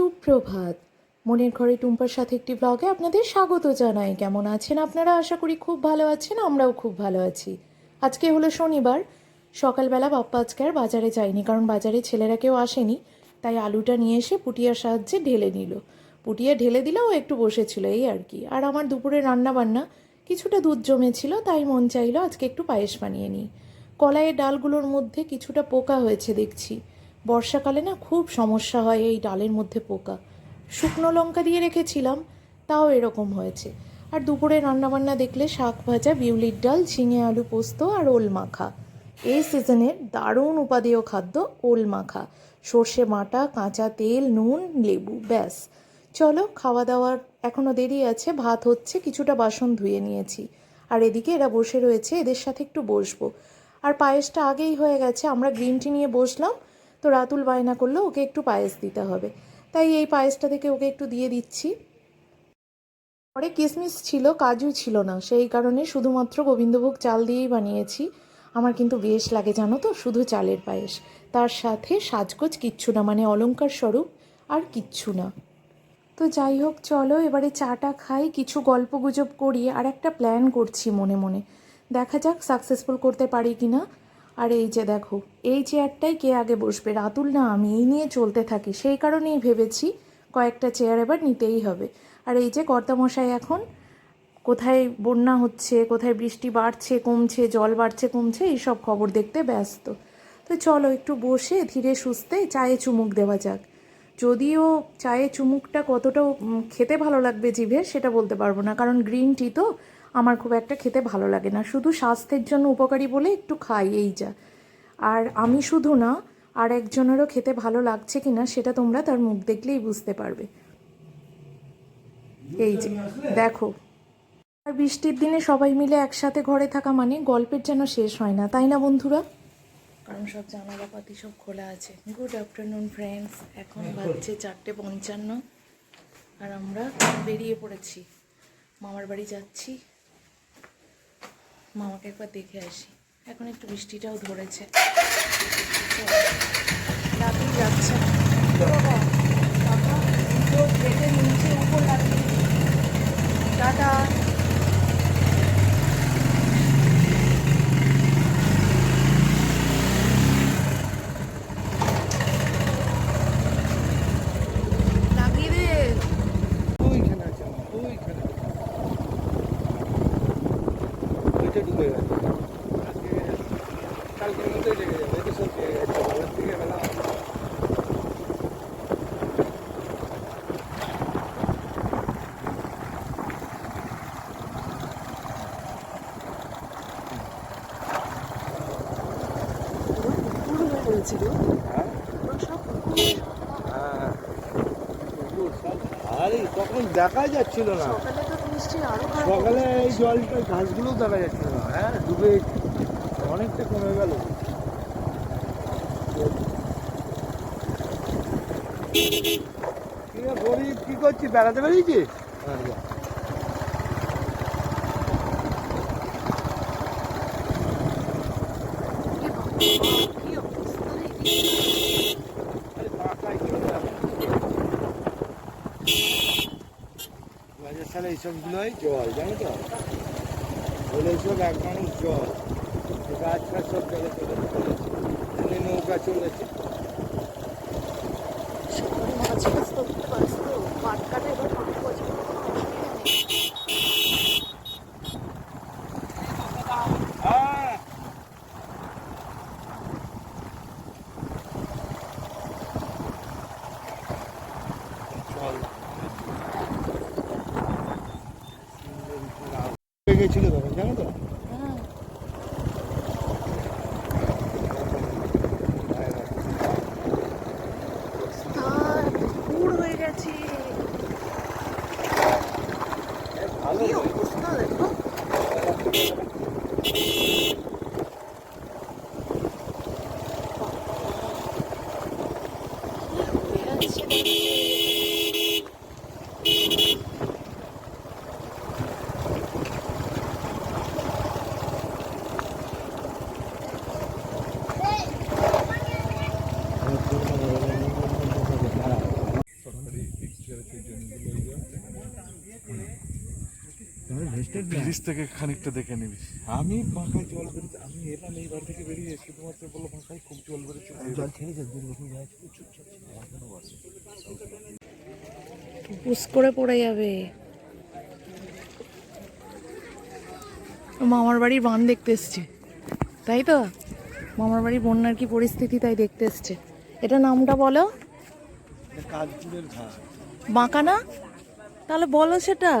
সুপ্রভাত। মনের ঘরে টুম্পার সাথে একটি ব্লগে আপনাদের স্বাগত জানাই। কেমন আছেন আপনারা? আশা করি খুব ভালো আছেন, আমরাও খুব ভালো আছি। আজকে হলো শনিবার। সকালবেলা বাপ্পা আজকে আর বাজারে যায়নি, কারণ বাজারে ছেলেরা কেউ আসেনি, তাই আলুটা নিয়ে এসে পুটিয়ার সাহায্যে ঢেলে নিল। পুটিয়া ঢেলে দিলেও একটু বসেছিল, এই আর কি। আর আমার দুপুরে রান্না বান্না কিছুটা দুধ জমেছিল, তাই মন চাইলো আজকে একটু পায়েস বানিয়ে নিই। কলাইয়ের ডালগুলোর মধ্যে কিছুটা পোকা হয়েছে দেখছি। বর্ষাকালে না খুব সমস্যা হয় এই ডালের মধ্যে পোকা। শুকনো লঙ্কা দিয়ে রেখেছিলাম, তাও এরকম হয়েছে। আর দুপুরে রান্নাবান্না দেখলে শাক ভাজা, বিউলির ডাল, ঝিঙে আলু পোস্ত আর ওল মাখা। এই সিজনের দারুণ উপাদেয় খাদ্য ওল মাখা। সর্ষে বাটা, কাঁচা তেল, নুন, লেবু, ব্যাস। চলো খাওয়া দাওয়ার এখনও দেরি আছে, ভাত হচ্ছে, কিছুটা বাসন ধুয়ে নিয়েছি। আর এদিকে এরা বসে রয়েছে, এদের সাথে একটু বসবো। আর পায়েসটা আগেই হয়ে গেছে, আমরা গ্রিন টি নিয়ে বসলাম তো রাতুল বায়না করল, ওকে একটু পায়েস দিতে হবে। তাই এই পায়েসটা থেকে ওকে একটু দিয়ে দিচ্ছি। পরে কিসমিস ছিল, কাজু ছিল না, সেই কারণে শুধুমাত্র গোবিন্দভোগ চাল দিয়েই বানিয়েছি। আমার কিন্তু বেশ লাগে, জানো তো, শুধু চালের পায়েস। তার সাথে সাজগোজ কিচ্ছু না মানে অলংকার স্বরূপ আর কিচ্ছু না। তো যাই হোক, চলো এবারে চাটা খাই, কিছু গল্প গুজব করি, আর একটা প্ল্যান করছি মনে মনে। দেখা যাক সাকসেসফুল করতে পারি কি না আর এই যে দেখো, এই চেয়ারটাই কে আগে বসবে? রাতুল না, আমি এই নিয়ে চলতে থাকি। সেই কারণেই ভেবেছি কয়েকটা চেয়ার এবার নিতেই হবে। আর এই যে কর্তামশাই এখন, কোথায় বন্যা হচ্ছে, কোথায় বৃষ্টি বাড়ছে, কমছে, জল বাড়ছে, কমছে এইসব খবর দেখতে ব্যস্ত। তো চলো, একটু বসে ধীরে সুস্থে চায়ে চুমুক দেওয়া যাক। যদিও চায়ে চুমুকটা কতটা খেতে ভালো লাগবে জিভে, সেটা বলতে পারব না। কারণ গ্রিন টি তো আমার খুব একটা খেতে ভালো লাগে না। শুধু স্বাস্থ্যের জন্য উপকারী বলে একটু খাই, এই যা। আর আমি শুধু না, আর একজনেরও খেতে ভালো লাগছে কিনা সেটা তোমরা তার মুখ দেখলেই বুঝতে পারবে। এই যে, দেখো। আর বৃষ্টির দিনে সবাই মিলে একসাথে ঘরে থাকা মানে গল্পের যেন শেষ হয় না, তাই না বন্ধুরা? কারণ সব জানালাপাতি সব খোলা আছে। গুড আফটারনুন ফ্রেন্ডস এখন বাজছে চারটে পঞ্চান্ন। আর আমরা বেরিয়ে পড়েছি। মামার বাড়ি যাচ্ছি। মামাকে একবার দেখে আসি। এখন একটু বৃষ্টিটাও ধরেছে। রাতেই যাচ্ছে। টাটা লাগিয়ে দে ওইখানে আছে আমার, ওইখানে। ওইটা ডুবে গেছে। আজকে কালকের মধ্যেই লেগে যাবে, দিকে বেলা। তখন দেখা যাচ্ছিল না সকালে এই জলটা ঘাসগুলো দেখা যাচ্ছিল না হ্যাঁ ডুবে অনেকটা কমে গেল। গরিব কি করছিস বেড়াতে বেরিয়েছিস হ্যাঁ, সালে এইসবগুলোই জল জানো তো? বলে সব এক মানুষ জল। গাছ ফাছ সব জলে চলে চলেছে নৌকা চলেছে সকালে মাছ ফাছ ধরতে পারছ তো? পাট কাটা এবার কত বছর কোনো অসুবিধা নেই। হ্যাঁ চল গেছিল তখন জানো তো হ্যাঁ, অবস্থা পুর হয়ে গেছে ভালো কি অবস্থা দেখো হয়ে ব্রিজ থেকে খানিকটা দেখে নিবি। আমি পাখায় জল আমি এলাম এই বাড়ি থেকে বেরিয়ে শুধুমাত্র বলল পাখায় খুব জল বেরোচ্ছে। জল ছেড়েছে পুস করে পড়ে যাবে। মামার বাড়ির বান দেখতে এসছে তাই তো? মামার বাড়ির বন্যার কি পরিস্থিতি তাই দেখতে এসছে। এটা নামটা বলো। বাঁকা না? তাহলে বলো সেটা।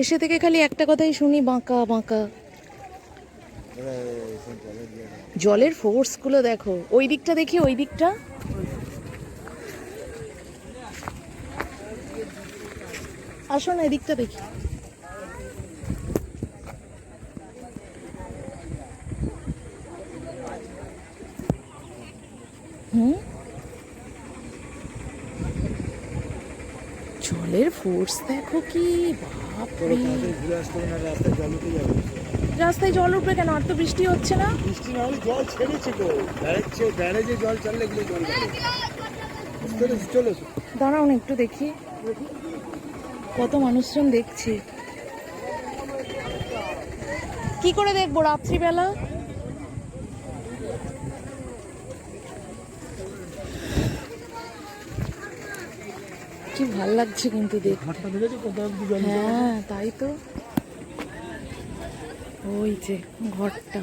এসে থেকে খালি একটা কথাই শুনি, বাঁকা বাঁকা। জলের ফোর্সগুলো দেখো। ওই দিকটা দেখি, ওই দিকটা। আসো না, এদিকটা দেখি। হুম? জলের ফোর্স দেখো কি না রাস্তায় জল উঠে যাবে। রাস্তায় জল উঠবে কেন? আর তো বৃষ্টি হচ্ছে না? বৃষ্টি না হলে জল ছেড়েছে তো। ব্যারেজে ব্যারেজে জল চললে এগুলো জল চলো দাঁড়াও না একটু দেখি। কত মানুষজন দেখছি। কি করে দেখব রাত্রিবেলা? কি ভালো লাগছে কিন্তু দেখ ঘাটটা দেখেছ কত অব্দি জল হ্যাঁ তাই তো। ওই যে ঘরটা।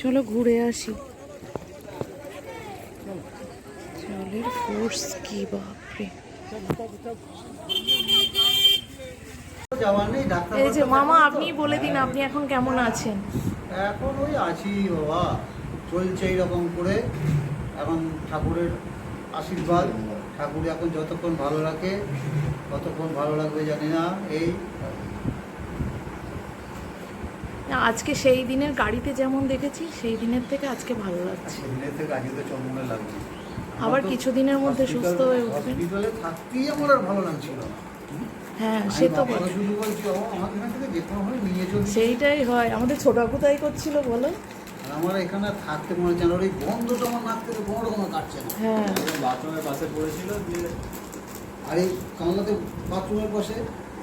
চলো ঘুরে আসি। জলের ফোর্স কি বাপরে। যাওয়ার নেই ডাক্তার এই যে মামা আপনি বলে দিন আপনি এখন কেমন আছেন? এখন ওই আছি বাবা। চলছে এইরকম করে। এখন ঠাকুরের আশীর্বাদ। ঠাকুর এখন যতক্ষণ ভালো রাখে ততক্ষণ ভালো লাগবে জানি না এই আজকে সেই দিনের গাড়িতে যেমন দেখেছি সেই দিনের থেকে আজকে ভালো লাগছে। সেদিনের থেকে আজকে চমনে আবার কিছুদিনের মধ্যে সুস্থ হয়ে উঠবেন হসপিটালে থাকতেই আমার আর ভালো লাগছিল না। হ্যাঁ সে তো সেইটাই হয়। আমাদের ছোট তাই করছিল বলো? আমার এখানে থাকতে মনে হচ্ছে এই বন্ধটা আমার নাক থেকে কোনো রকম কাটছে না। হ্যাঁ। বাথরুমের পাশে পড়েছিল দিয়ে আর এই কামলাতে বাথরুমের পাশে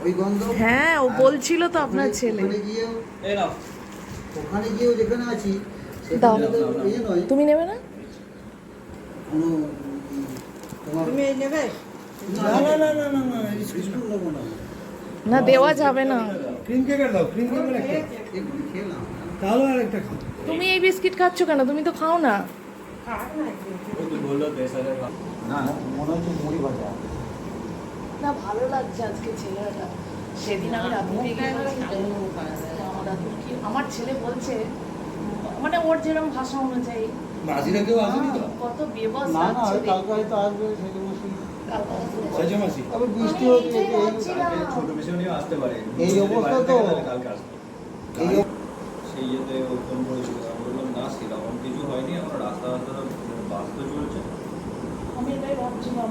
ওই গন্ধ। হ্যাঁ ও বলছিল তো আপনার ওখানে- ছেলে। ওখানে গিয়েও ওখানে গিয়েও যেখানে আছি দাও। তুমি নেবে না? তোমার তুমি এই নেবে? না না না না না না নেব না। না দেওয়া যাবে না। ক্রিম কেকের দাও ক্রিম খেলাম। তাহলে আর একটা খাও। তুমি এই বিস্কিট খাচ্ছ কেন? তুমি তো খাও না। না না মনে হচ্ছে মুড়ি ভাজা। না ভালো লাগছে আজকে ছেলেটা। সেদিন আমি আমার ছেলে বলছে মানে ওর যেরকম ভাষা অনুযায়ী। মাঝিরা কেউ আসেনি তো? কত বেবস না না লাগছে। ওই দেখতে। কালকে হয়তো আসবে সেটা বসি। সাজা মাসি? তবে বৃষ্টি হচ্ছে। ছোট মিশনেও আসতে পারে। এই অবস্থা তো। কালকে আসবে। এই সেই ইয়েতে ফোন করেছিল। আমি বললাম না সেরকম কিছু হয়নি। আমরা রাস্তা রাস্তা বাস তো চলছে। আমি এটাই ভাবছিলাম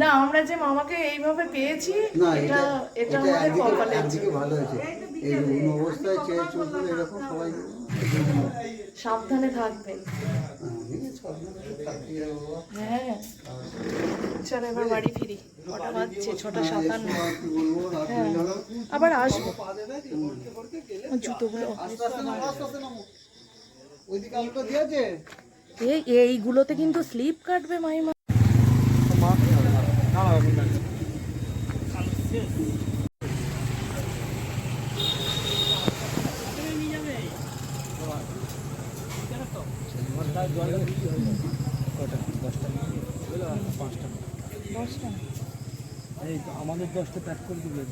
না আমরা যে মামাকে এইভাবে পেয়েছি না এটা এটা এটা এটা আমাদের কপালে ভালো হয়েছে। এই যে অবস্থায় চেয়ে চলছিল এরকম সবাই সাবধানে থাকবে আমি সবসময় থাকি রে বাবা। হ্যাঁ। চলো এবার বাড়ি ফিরি। কটা বাজছে? ছটা সাতান্ন। হয়ে। আবার আসব। জুতোগুলো আস্তে আস্তে নামো, আস্তে আস্তে নামো। ওইদিকে আলোটা দিয়েছে? এই এইগুলোতে কিন্তু স্লিপ কাটবে মাইমা। আমাদের দশটা প্যাক করে দিবে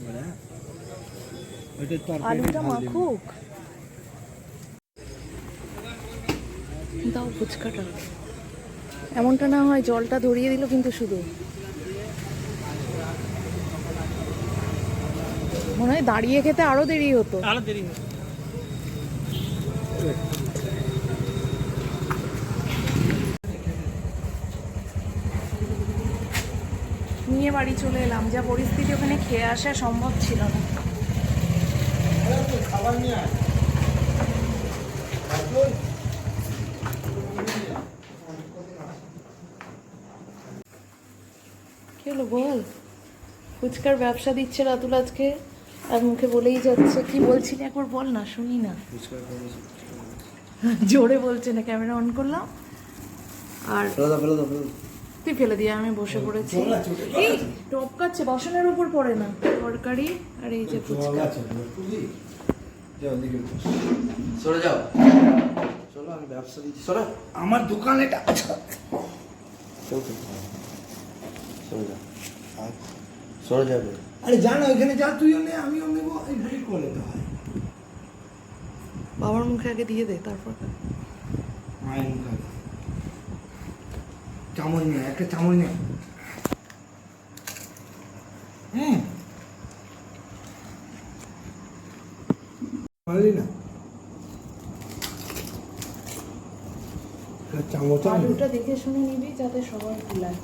দাও ফুচকাটা এমনটা না হয় জলটা ধরিয়ে দিল কিন্তু শুধু মনে হয় দাঁড়িয়ে খেতে আরও দেরি হতো। আরও দেরি হবে নিয়ে বাড়ি চলে এলাম। যা পরিস্থিতি ওখানে খেয়ে আসা সম্ভব ছিল না। কি হলো বল ফুচকার ব্যবসা দিচ্ছে রাতুল আজকে? আর মুখে বলেই যাচ্ছে। কি বলছিলি একবার বল না শুনি না। জোরে বলছে না ক্যামেরা অন করলাম। আর তুই ফেলে দিয়ে আমি বসে পড়েছি। এই টপকাচ্ছে বাসনের উপর পড়ে না তরকারি আর এই যে ফুচকা। সরে যাও। চলো আমি ব্যবসা দিচ্ছি। সরো। আমার দোকান এটা। সরে যা। আর সরে যাবে আরে জানা ওইখানে যা তুইও নে আমিও নেব। এই ভুল করে তো হয়। বাবার মুখে আগে দিয়ে দে তারপর। মায়ের মুখে চামচ নিয়ে একটা চামচ নিয়ে হুম। পারলি না? চামচ দেখে শুনে নিবি যাতে সবাই কুলায়